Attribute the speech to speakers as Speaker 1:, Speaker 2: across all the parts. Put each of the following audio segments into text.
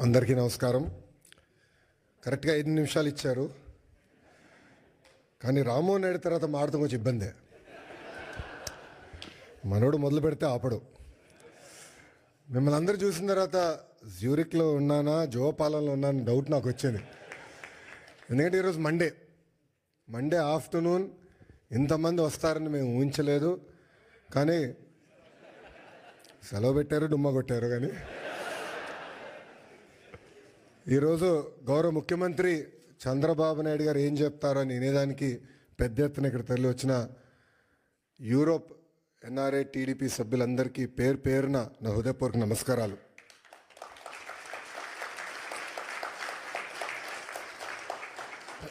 Speaker 1: అందరికీ నమస్కారం. కరెక్ట్గా ఐదు నిమిషాలు ఇచ్చారు. కానీ రామ్మోహన్ నాయుడు తర్వాత మాడటం కొంచెం ఇబ్బందే. మనోడు మొదలు పెడితే ఆపడు. మిమ్మల్ని అందరూ చూసిన తర్వాత జ్యూరిక్లో ఉన్నానా జోపాలంలో ఉన్నానా డౌట్ నాకు వచ్చింది. ఎందుకంటే ఈరోజు మండే. మండే ఆఫ్టర్నూన్ ఇంతమంది వస్తారని మేము ఊహించలేదు. కానీ సెలవు పెట్టారు డుమ్మ కొట్టారు కానీ. ఈరోజు గౌరవ ముఖ్యమంత్రి చంద్రబాబు నాయుడు గారు ఏం చెప్తారో అనేదానికి పెద్ద ఎత్తున ఇక్కడ తరలి వచ్చిన యూరోప్ ఎన్ఆర్ఏ టీడీపీ సభ్యులందరికీ పేరు పేరున నా హృదయపూర్వక నమస్కారాలు.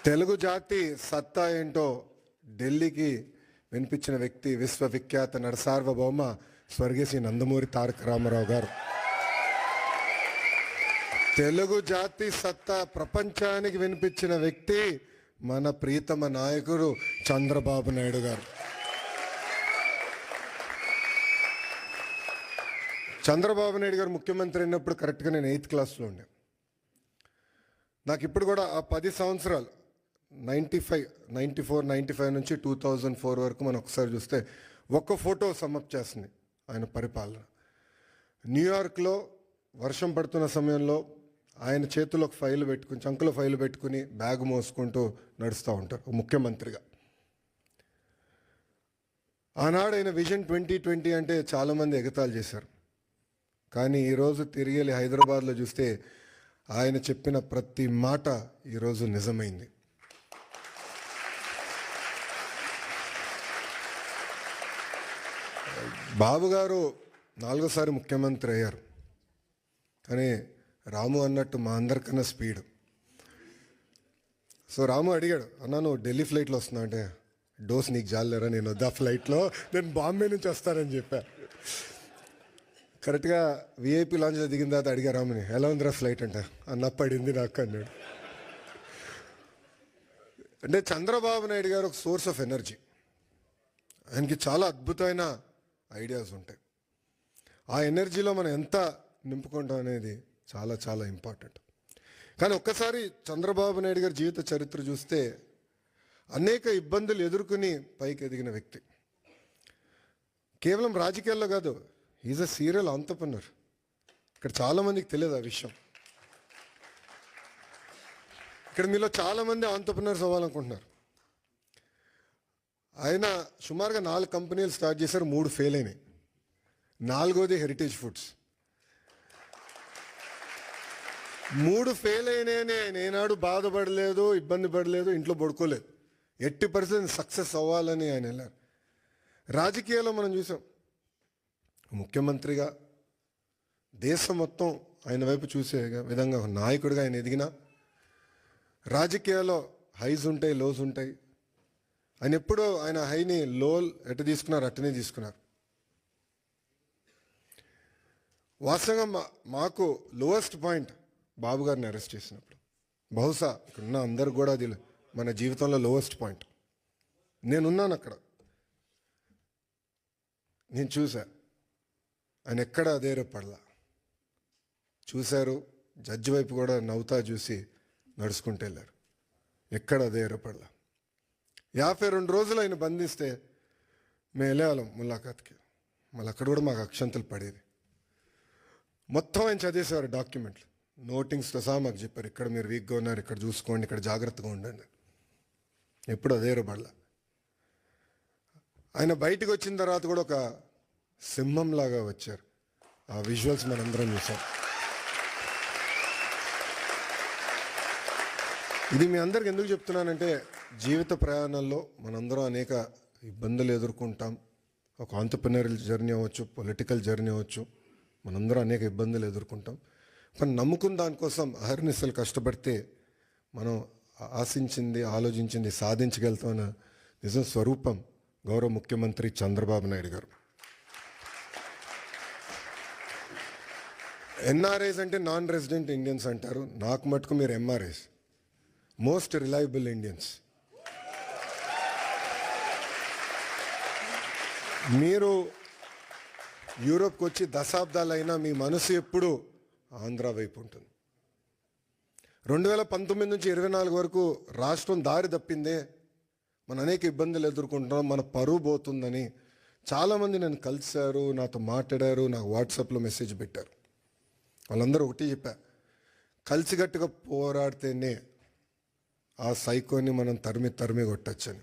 Speaker 1: తెలుగు జాతి సత్తా ఏంటో ఢిల్లీకి వినిపించిన వ్యక్తి విశ్వవిఖ్యాత నరసార్వభౌమ స్వర్గీయ శ్రీ నందమూరి తారక రామారావు గారు. తెలుగు జాతి సత్తా ప్రపంచానికి వినిపించిన వ్యక్తి మన ప్రీతమ నాయకుడు చంద్రబాబు నాయుడు గారు. చంద్రబాబు నాయుడు గారు ముఖ్యమంత్రి అయినప్పుడు కరెక్ట్గా నేను ఎయిత్ క్లాస్లో ఉండే. నాకు ఇప్పుడు కూడా ఆ పది సంవత్సరాలు ninety five ninety four ninety five నుంచి టూ థౌజండ్ ఫోర్ వరకు మనం ఒకసారి చూస్తే ఒక్క ఫోటో సమప్ చేస్తుంది ఆయన పరిపాలన. న్యూయార్క్లో వర్షం పడుతున్న సమయంలో ఆయన చేతిలో ఒక ఫైల్ పెట్టుకుని చంకలో ఫైల్ పెట్టుకుని బ్యాగ్ మోసుకుంటూ నడుస్తూ ఉంటారు ముఖ్యమంత్రిగా. ఆనాడు ఆయన విజన్ ట్వంటీ ట్వంటీ అంటే చాలామంది ఎగతాలు చేశారు. కానీ ఈరోజు తిరిగి హైదరాబాద్లో చూస్తే ఆయన చెప్పిన ప్రతి మాట ఈరోజు నిజమైంది. బాబు గారు నాలుగోసారి ముఖ్యమంత్రి అయ్యారు. కానీ రాము అన్నట్టు మా అందరికన్నా స్పీడ్. సో రాము అడిగాడు అన్న నువ్వు ఢిల్లీ ఫ్లైట్లో వస్తున్నా అంటే డోస్ నీకు జాలేరా నేను వద్దా ఫ్లైట్లో? నేను బాంబే నుంచి వస్తానని చెప్పా. కరెక్ట్గా విఐపి లాంజ్లో దిగిన తర్వాత అడిగా రాముని ఎలా ఉందిరా ఫ్లైట్ అంటే? అన్న పడింది నాకు అన్నాడు. అంటే చంద్రబాబు నాయుడు గారు ఒక సోర్స్ ఆఫ్ ఎనర్జీ. ఆయనకి చాలా అద్భుతమైన ఐడియాస్ ఉంటాయి. ఆ ఎనర్జీలో మనం ఎంత నింపుకుంటాం అనేది చాలా చాలా ఇంపార్టెంట్ కానీ ఒక్కసారి చంద్రబాబు నాయుడు గారి జీవిత చరిత్ర చూస్తే అనేక ఇబ్బందులు ఎదుర్కొని పైకి ఎదిగిన వ్యక్తి. కేవలం రాజకీయాల్లో కాదు ఈజ్ అ సీరియల్ ఆంటర్ప్రినర్ ఇక్కడ చాలామందికి తెలియదు ఆ విషయం. ఇక్కడ మీలో చాలామంది ఆంటర్ప్రినర్స్ అవ్వాలనుకుంటున్నారు. ఆయన సుమారుగా నాలుగు కంపెనీలు స్టార్ట్ చేశారు మూడు ఫెయిల్ అయినాయి. నాలుగోది హెరిటేజ్ ఫుడ్స్ మూడు ఫెయిల్ అయినానే నేనాడు బాధపడలేదు ఇబ్బంది పడలేదు ఇంట్లో పడుకోలేదు. ఎట్టి పర్సెంట్ సక్సెస్ అవ్వాలని ఆయన వెళ్ళారు. రాజకీయాల్లో మనం చూసాం. ముఖ్యమంత్రిగా దేశం మొత్తం ఆయన వైపు చూసే విధంగా ఒక నాయకుడిగా ఆయన ఎదిగిన రాజకీయాల్లో హైస్ ఉంటాయి లోస్ ఉంటాయి. ఆయన ఎప్పుడూ ఆయన హైని లో ఎటు తీసుకున్నారు అట్టనే తీసుకున్నారు. వాస్తవంగా మా మాకు లోవెస్ట్ పాయింట్ బాబు గారిని అరెస్ట్ చేసినప్పుడు. బహుశా ఇక్కడున్న అందరు కూడా అది మన జీవితంలో లోవెస్ట్ పాయింట్ నేనున్నాను అక్కడ. నేను చూసా ఆయన ఎక్కడ అదే రేపడలా చూశారు. జడ్జి వైపు కూడా నవ్వుతా చూసి నడుచుకుంటూ వెళ్ళారు. ఎక్కడ అదే రేపడలా యాభై రెండు రోజులు ఆయన బంధిస్తే మేము వెళ్ళేవాళ్ళం ములాఖాత్కి. మళ్ళీ అక్కడ కూడా మాకు అక్షంతలు పడేది మొత్తం ఆయన చదివేసేవారు డాక్యుమెంట్లు. నోటింగ్స్లో సహా మాకు చెప్పారు ఇక్కడ మీరు వీక్గా ఉన్నారు ఇక్కడ చూసుకోండి ఇక్కడ జాగ్రత్తగా ఉండండి. ఎప్పుడు అదే రబడల ఆయన బయటకు వచ్చిన తర్వాత కూడా ఒక సింహంలాగా వచ్చారు. ఆ విజువల్స్ మనందరం చూసాం. ఇది మీ అందరికి ఎందుకు చెప్తున్నానంటే జీవిత ప్రయాణంలో మనందరం అనేక ఇబ్బందులు ఎదుర్కొంటాం. ఒక ఆంటర్ప్రినరల్ జర్నీ అవ్వచ్చు పొలిటికల్ జర్నీ అవ్వచ్చు మనందరం అనేక ఇబ్బందులు ఎదుర్కొంటాం. మనం నమ్ముకున్న దానికోసం అహర్నిశలు కష్టపడితే మనం ఆశించింది ఆలోచించింది సాధించగలుగుతామన్న నిజం స్వరూపం గౌరవ ముఖ్యమంత్రి చంద్రబాబు నాయుడు గారు. ఎన్ఆర్ఐస్ అంటే నాన్ రెసిడెంట్ ఇండియన్స్ అంటారు. నాకు మటుకు మీరు ఎంఆర్ఐస్ మోస్ట్ రిలయబుల్ ఇండియన్స్. మీరు యూరోప్కి వచ్చి దశాబ్దాలైనా మీ మనసు ఎప్పుడూ ఆంధ్ర వైపు ఉంటుంది. రెండు వేల పంతొమ్మిది నుంచి ఇరవై నాలుగు వరకు రాష్ట్రం దారి తప్పిందే మన అనేక ఇబ్బందులు ఎదుర్కొంటున్నాం మన పరువు పోతుందని చాలామంది నన్ను కలిశారు నాతో మాట్లాడారు నాకు వాట్సాప్లో మెసేజ్ పెట్టారు. వాళ్ళందరూ ఒకటి చెప్పా కలిసికట్టుగా పోరాడితేనే ఆ సైకోని మనం తరిమి తరిమి కొట్టచ్చని.